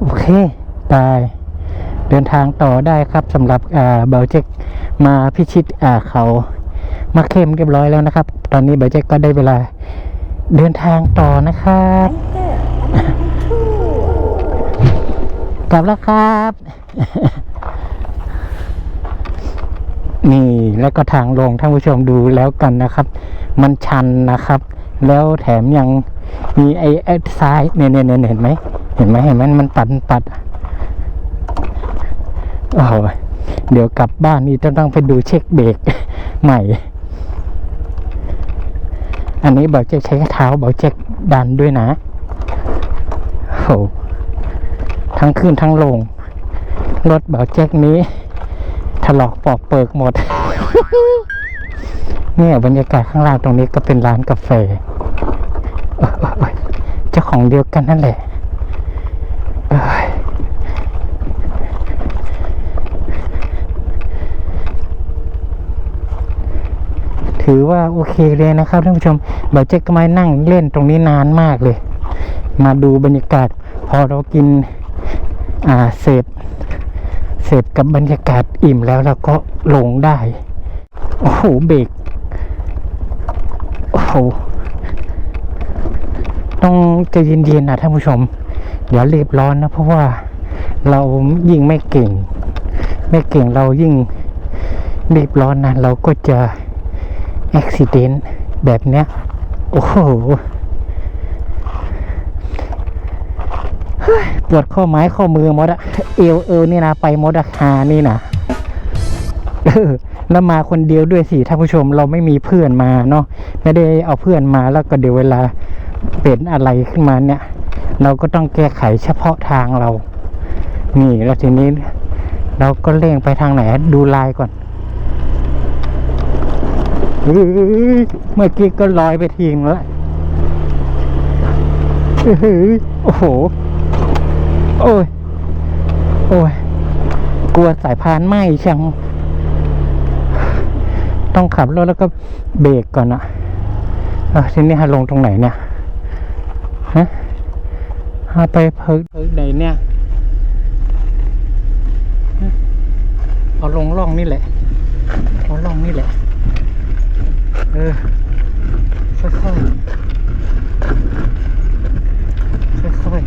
โอเคตายเดินทางต่อได้ครับสำหรับเบลเจกมาพิชิตเขามาเข้มเรียบร้อยแล้วนะครับ ตอนนี้เบลเจกก็ได้เวลาเดินทางต่อนะครับกลับแล้วครับ นี่แล้วก็ทางลงท่านผู้ชมดูแล้วกันนะครับ มันชันนะครับ แล้วแถมยัง มีไอ้ไอ้ซ้ายเนี่ยเนี่ยเนี่ยเห็นไหมเห็นไหมเห็นไหมมันปัดปัดโอ้โหเดี๋ยวกลับบ้านนี่ต้องต้องไปดูเช็คเบรกใหม่ อันนี้เบาเจ๊กใช้เท้าเบาเจ๊กดันด้วยนะโอ้โหทั้งขึ้นทั้งลง รถเบาเจ๊กนี้ถลอกปอกเปิกหมดเนี่ยบรรยากาศข้างล่างตรงนี้ก็เป็นร้านกาแฟ เจ้าของเดียวกันนั่นแหละถือว่าโอเคเลยนะครับท่านผู้ชมเบาเจ๊กก็มานั่งเล่นตรงนี้นานมากเลย มาดูบรรยากาศ พอเรากินอ่าเสพเสพกับบรรยากาศอิ่มแล้วเราก็ลงได้ โอ้โหเบรกโอ้โห ต้องใจเย็นๆนะท่านผู้ชมอย่ารีบร้อนนะเพราะว่าเรายิ่งไม่เก่ง ไม่เก่งเรายิ่งรีบร้อนนะเราก็จะอุบิเหตุแบบเนี้ยโอ้โหปวดข้อไม้ข้อมือมดอะเอวเอวนี่นะไปมดอะคานี่นะเออแล้วมาคนเดียวด้วยสิท่านผู้ชมเราไม่มีเพื่อนมาเนาะไม่ได้เอาเพื่อนมาแล้วก็เดี๋ยวเวลา เป็นอะไรขึ้นมาเนี่ย เราก็ต้องแก้ไขเฉพาะทางเรา นี่แล้วทีนี้ เราก็เร่งไปทางไหน ดูลายก่อนเมื่อกี้ก็ลอยไปทิ้งแล้วเฮ้ยโอ้โห โอ้ย โอ้ย กลัวสายพานไหมชังต้องขับรถแล้วก็เบรกก่อนอะอะทีนี้ฮะลงตรงไหนเนี่ย ฮะไปเพิกเพิกไหนเนี่ย เอาลงร่องนี่แหละ เอาร่องนี่แหละ เออ ค่อยๆค่อย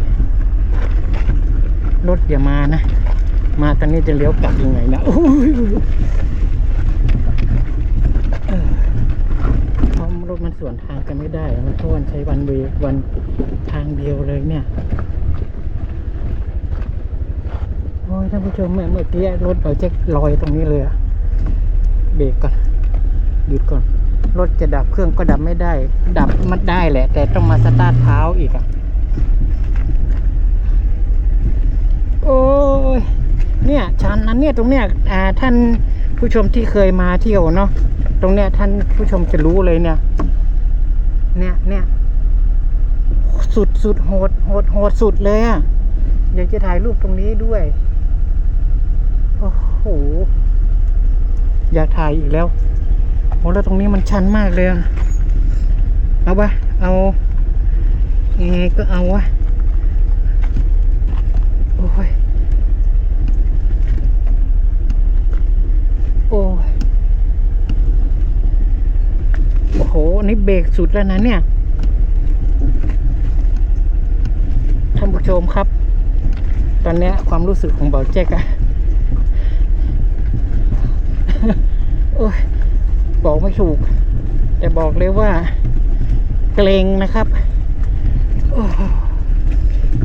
ๆรถอย่ามานะ มาตอนนี้จะเลี้ยวกลับยังไงนะโอ้ยเออเพราะรถมัน สวนทางกันไม่ได้ มันเพราะวันใช้วันเววันทางเดียวเลยเนี่ย โอ้ยท่านผู้ชมเมื่อเมื่อกี้รถเราจะลอยตรงนี้เลยอะเบรกก่อนหยุดก่อน รถจะดับเครื่องก็ดับไม่ได้ ดับมันได้แหละ แต่ต้องมาสตาร์ทเท้าอีกอะโอ้ย เนี่ยชันนั้นเนี่ยตรงเนี้ยอ่าท่านผู้ชมที่เคยมาเที่ยวเนาะตรงเนี้ยท่านผู้ชมจะรู้เลยเนี่ยเนี่ย สุดสุดโหดโหดโหดสุดเลยอะ่ะอยากจะถ่ายรูปตรงนี้ด้วย โอ้โห อยากถ่ายอีกแล้วโอ้แล้วตรงนี้มันชันมากเลยอะเอาวะเอายังไงก็เอาวะโอ้ยโอ้ยโอ้โหอันนี้เบรกสุดแล้วนะเนี่ย ท่าน ผู้ชมครับ ตอนนี้ความรู้สึกของเบาแจ๊กอะโอ้ยบอกไม่ถูก แต่บอกเลยว่า เกรงนะครับ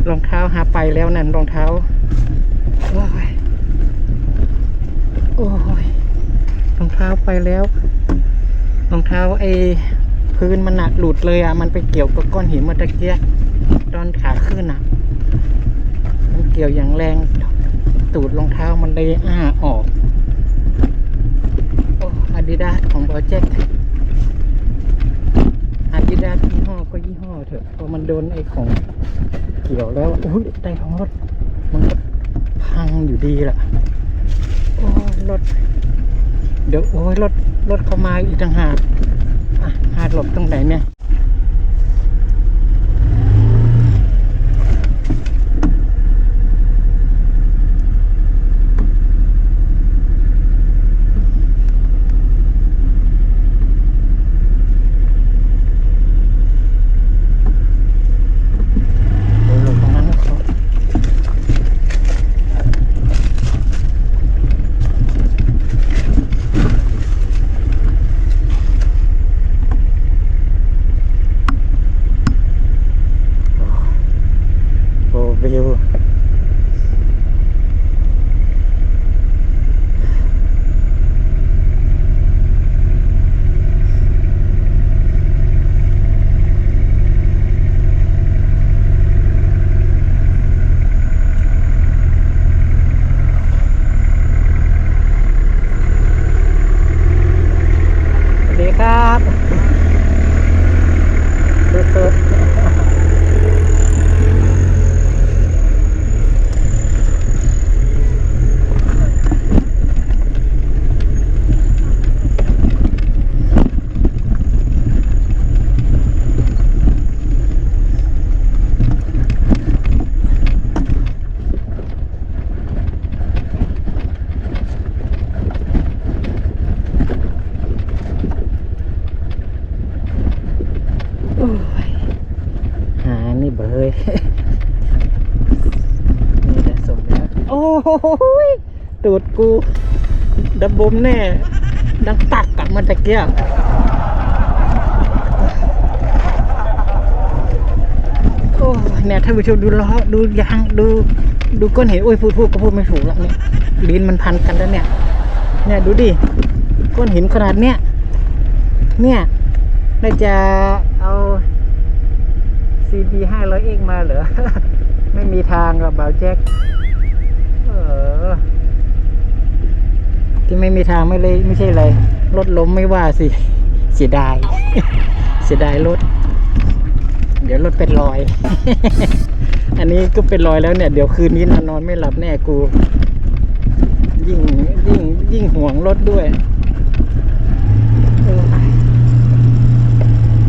รองเท้าหาไปแล้วนั่นรองเท้า โอ้ยโอ้ยรองเท้าไปแล้วรองเท้าไอ้พื้นมันหนักหลุดเลยอะ มันไปเกี่ยวกับก้อนหินเมื่อตะเกียตอนขาขึ้นอะ มันเกี่ยวอย่างแรง ตูดรองเท้ามันเลยอ้าออก โอ้อาดิดาสของบอเจ็ตอาดิดาสยี่ห้อก็ยี่ห้อเถอะพราะมันโดนไอ้ของเกี่ยวแล้วอุ้ยใต้ท้องรถ มันก็พังอยู่ดีล่ะ โอ้รถ เดี๋ยวโอ้ยรถรถเข้ามาอีกต่างหากอะหาดหลบตรงไหนเนี่ย ตูดกูดับบมแน่ ดังตักกลับมาตะเกียบโอ้ยเนี่ยท่านผู้ชมดูล้อดูยางดูดูก้อนเห็นโอ้ยพูดพูดก็พูดไม่ถูกแล้วเนี่ยลิ้นมันพันกันแล้วเนี่ย เนี่ยดูดิก้อนหินขนาดเนี้ยเนี่ยน่าจะเอา CD ห้าร้อยเองมาเหรอ ไม่มีทางหรอกบ่าวแจ็ค อที่ไม่มีทางไม่เลยไม่ใช่อะไรรถล้มไม่ว่าสิเสียดาย เสียดายรถ เดี๋ยวรถเป็นรอย อันนี้ก็เป็นรอยแล้วเนี่ย เดี๋ยวคืนนี้นอนนอนไม่หลับแน่กู ยิ่งยิ่งยิ่งห่วงรถด้วย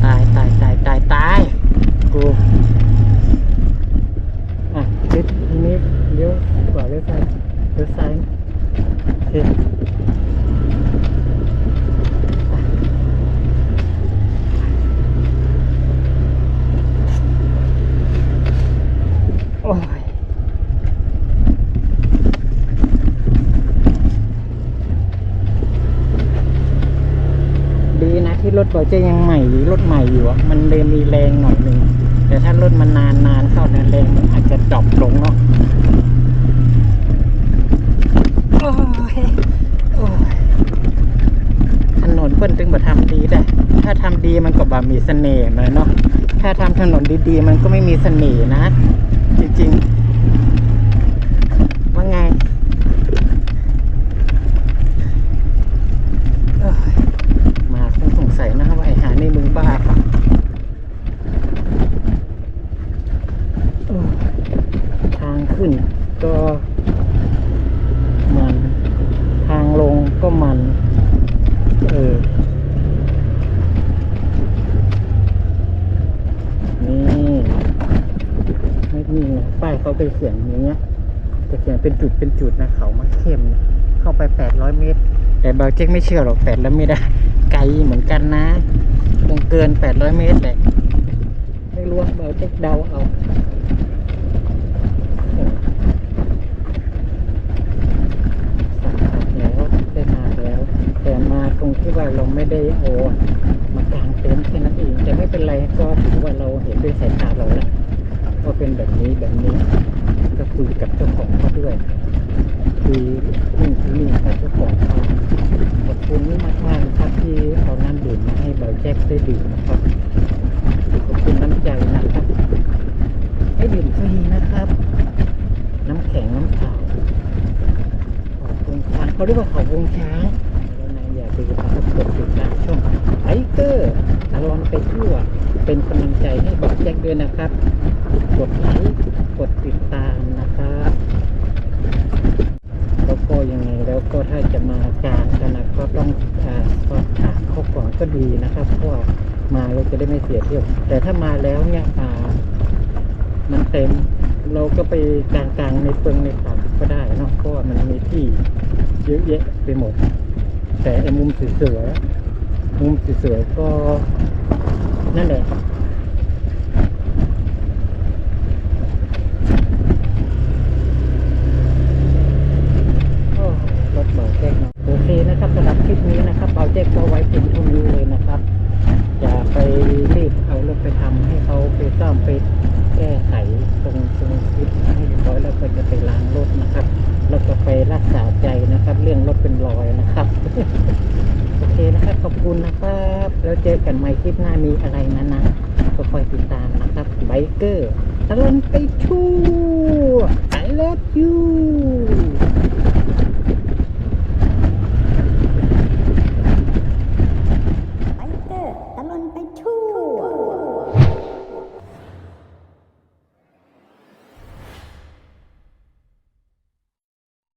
ตายตายตายตายตายกูอะทิศนี้เลี้ยวขวาเลี้ยวซ้าย เลี้ยวซ้ายโอเคโอ้ยดีนะที่รถปิดจะยังใหม่หรือรถใหม่อยู่อะมันเลยมีแรงหน่อยหนึ่งแต่ถ้ารถมันนานนานๆเข้าเนี่ยแรงมันอาจจะดรอปลงเนาะ โอ้ยโอ้ยถนนเพิ่นถึงมาทำดีได้ ถ้าทำดีมันก็บ่มีเสน่ห์เลยเนาะ ถ้าทำถนนดีๆ มันก็ไม่มีเสน่ห์นะ จริงๆว่าไงเอ้ย มาคงสงสัยนะครับว่าไอ้หานี่มึงบ้าปะโอ้ทางขึ้นก็มัน ทางลงก็มัน เออ นี่ ไม่มีนะป้าย เป็นเขียนอย่างเงี้ยจะเขียนเป็นจุดเป็นจุดนะเขามาเข้มเข้าไปแปดร้อยเมตร แต่บางเจ๊กไม่เชื่อหรอกแปดร้อยเมตรอะไกลเหมือนกันนะคงเกินแปดร้อยเมตรแหละไม่รู้เบางเจ๊กเดาเอาสัมผัสแล้วได้มาแล้ว แต่มาตรงที่ว่าเราไม่ได้โอามากางเต็นท์แค่นั้นเองแต่ไม่เป็นไรก็ถือว่าเราเห็นด้วยสายตาเราแล้วว่าเป็นแบบนี้แบบนี้ ก็คุยกับเจ้าของเขาด้วย คุยนี่คุยนี่กับเจ้าของเขาขอบคุณมากมากๆครับ ที่เอาน้ำดื่มมาให้เบาแจ็คได้ดื่มนะครับขอบคุณน้ำใจนะครับ ให้ดื่มฟรีนะครับ น้ำแข็งน้ำเปล่าขอบคุณช้างเขาเรียกว่าขอบคุณช้างแล้วนายอย่าลืมนะครับกดติดตามช่องไอเกอร์อารอนไปทั่ว เป็นกำลังใจให้เบาแจ็คด้วยนะครับ กดไลค์กดติดตามนะครับ แล้วก็ยังไงแล้วก็ถ้าจะมากลางกันนะก็ต้องอาสอบถามเขาก่อนก็ดีนะครับเพราะว่ามาเราจะได้ไม่เสียเที่ยว แต่ถ้ามาแล้วเนี่ยอ่ามันเต็มเราก็ไปกลางๆในเปิงในป่าก็ได้เนาะเพราะว่ามันมีที่เยอะแยะไปหมด แต่ไอ้มุมสวยๆมุมสวยๆก็นั่นแหละ โอ้รถเบาแจ้งนะโอเคนะครับสำหรับคลิปนี้นะครับเบาแจ้งก็ไว้เพียงเท่านี้เลยนะครับ อย่าไปรีบเอารถไปทำให้เขาไปซ่อมไปแก้ไขตรงตรงคลิป ก็จะไปล้างรถนะครับ แล้วก็ไปรักษาใจนะครับ เรื่องรถเป็นรอยนะครับ โอเคนะครับ ขอบคุณนะครับ แล้วเจอ กันใหม่คลิปหน้ามีอะไรนะนะก็คอยติดตามนะครับไบเกอร์ตลอดไปทั่ว I love you